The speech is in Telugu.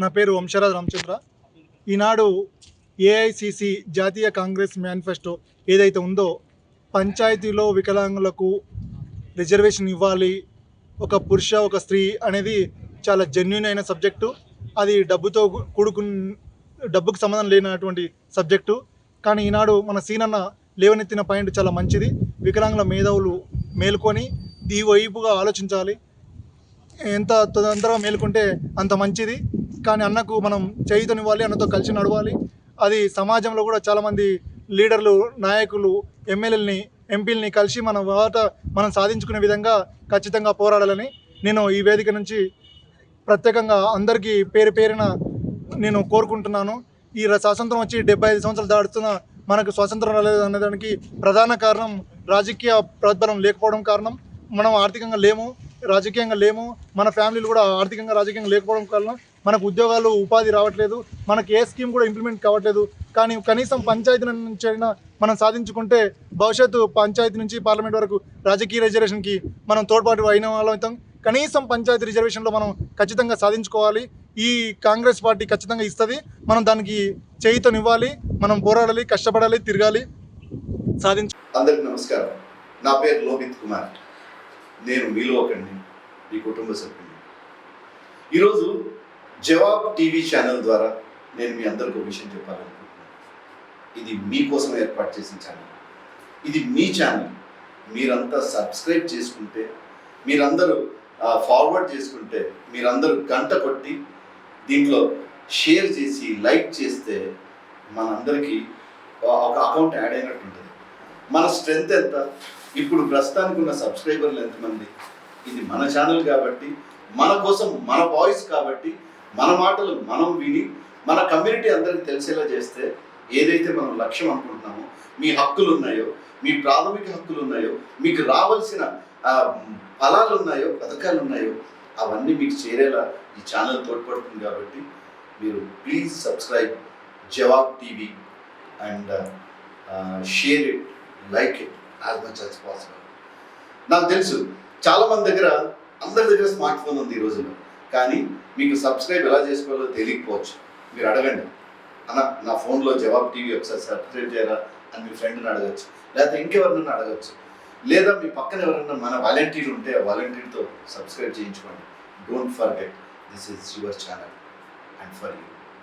నా పేరు వంశరాజ్ రామచంద్ర. ఈనాడు ఏఐసిసి జాతీయ కాంగ్రెస్ మేనిఫెస్టో ఏదైతే ఉందో పంచాయతీలో వికలాంగులకు రిజర్వేషన్ ఇవ్వాలి ఒక పురుష ఒక స్త్రీ అనేది చాలా జెన్యున్ అయిన సబ్జెక్టు అది డబ్బుతో కూడుకు డబ్బుకు సంబంధం లేనటువంటి సబ్జెక్టు కానీ ఈనాడు మన సీనన్న లేవనెత్తిన పాయింట్ చాలా మంచిది. వికలాంగుల మేధావులు మేల్కొని ఈ వైపుగా ఆలోచించాలి. ఎంత తొందరగా మేలుకుంటే అంత మంచిది. కానీ అన్నకు మనం చేయుతనివ్వాలి అన్నతో కలిసి నడవాలి. అది సమాజంలో కూడా చాలామంది లీడర్లు నాయకులు ఎమ్మెల్యేలని ఎంపీలని కలిసి మన వాట మనం సాధించుకునే విధంగా ఖచ్చితంగా పోరాడాలని నేను ఈ వేదిక నుంచి ప్రత్యేకంగా అందరికీ పేరు పేరిన నేను కోరుకుంటున్నాను. ఈ స్వాతంత్రం వచ్చి డెబ్బై ఐదు సంవత్సరాలు దాడుతున్న మనకు స్వాతంత్రం రాలేదు అనేదానికి ప్రధాన కారణం రాజకీయ ప్రతిఫలం లేకపోవడం కారణం. మనం ఆర్థికంగా లేము రాజకీయంగా లేము మన ఫ్యామిలీలు కూడా ఆర్థికంగా రాజకీయంగా లేకపోవడం కారణం. మనకు ఉద్యోగాలు ఉపాధి రావట్లేదు మనకి ఏ స్కీమ్ కూడా ఇంప్లిమెంట్ కావట్లేదు. కానీ కనీసం పంచాయతీ నుంచి అయినా మనం సాధించుకుంటే భవిష్యత్తు పంచాయతీ నుంచి పార్లమెంట్ వరకు రాజకీయ రిజర్వేషన్కి మనం తోడ్పాటు అయిన వాళ్ళం కనీసం పంచాయతీ రిజర్వేషన్లో మనం ఖచ్చితంగా సాధించుకోవాలి. ఈ కాంగ్రెస్ పార్టీ ఖచ్చితంగా ఇస్తుంది. మనం దానికి చేయితోనివ్వాలి. మనం పోరాడాలి కష్టపడాలి తిరగాలి. సాధించు అందరికి నమస్కారం. నా పేరు లోహిత్ కుమార్. నేను మీలో ఒకడిని మీ కుటుంబ సభ్యుని ఈరోజు జవాబ్ టీవీ ఛానల్ ద్వారా నేను మీ అందరికి ఒక విషయం చెప్పాలనుకుంటున్నాను. ఇది మీకోసం ఏర్పాటు చేసిన ఛానల్. ఇది మీ ఛానల్. మీరంతా సబ్స్క్రైబ్ చేసుకుంటే మీరందరూ ఫార్వర్డ్ చేసుకుంటే మీరందరూ గంట కొట్టి దీంట్లో షేర్ చేసి లైక్ చేస్తే మనందరికీ ఒక అకౌంట్ యాడ్ అయినట్టు ఉంటుంది. మన స్ట్రెంగ్త్ ఎంత? ఇప్పుడు ప్రస్తుతానికి ఉన్న సబ్స్క్రైబర్లు ఎంతమంది? ఇది మన ఛానల్ కాబట్టి మన కోసం మన వాయిస్ కాబట్టి మన మాటలు మనం విని మన కమ్యూనిటీ అందరికి తెలిసేలా చేస్తే ఏదైతే మనం లక్ష్యం అనుకుంటున్నామో మీ హక్కులు ఉన్నాయో మీ ప్రాథమిక హక్కులు ఉన్నాయో మీకు రావాల్సిన ఫలాలు ఉన్నాయో పథకాలు ఉన్నాయో అవన్నీ మీకు చేరేలా ఈ ఛానల్ తోడ్పడుతుంది కాబట్టి మీరు please subscribe Jawab TV and share it like it as much as possible నాకు తెలుసు చాలామంది దగ్గర అందరి దగ్గర స్మార్ట్ ఫోన్ ఉంది ఈ రోజుల్లో. కానీ మీకు సబ్స్క్రైబ్ ఎలా చేసుకోవాలో తెలియకపోవచ్చు. మీరు అడగండి. అన్న నా ఫోన్లో జవాబ్ టీవీ ఒకసారి సబ్స్క్రైబ్ చేయరా అని మీ ఫ్రెండ్ని అడగచ్చు. లేకపోతే ఇంకెవరినైనా అడగచ్చు. లేదా మీ పక్కన ఎవరైనా మన వాలంటీర్ ఉంటే ఆ వాలంటీర్తో సబ్స్క్రైబ్ చేయించుకోండి. Don't forget this is your channel and for you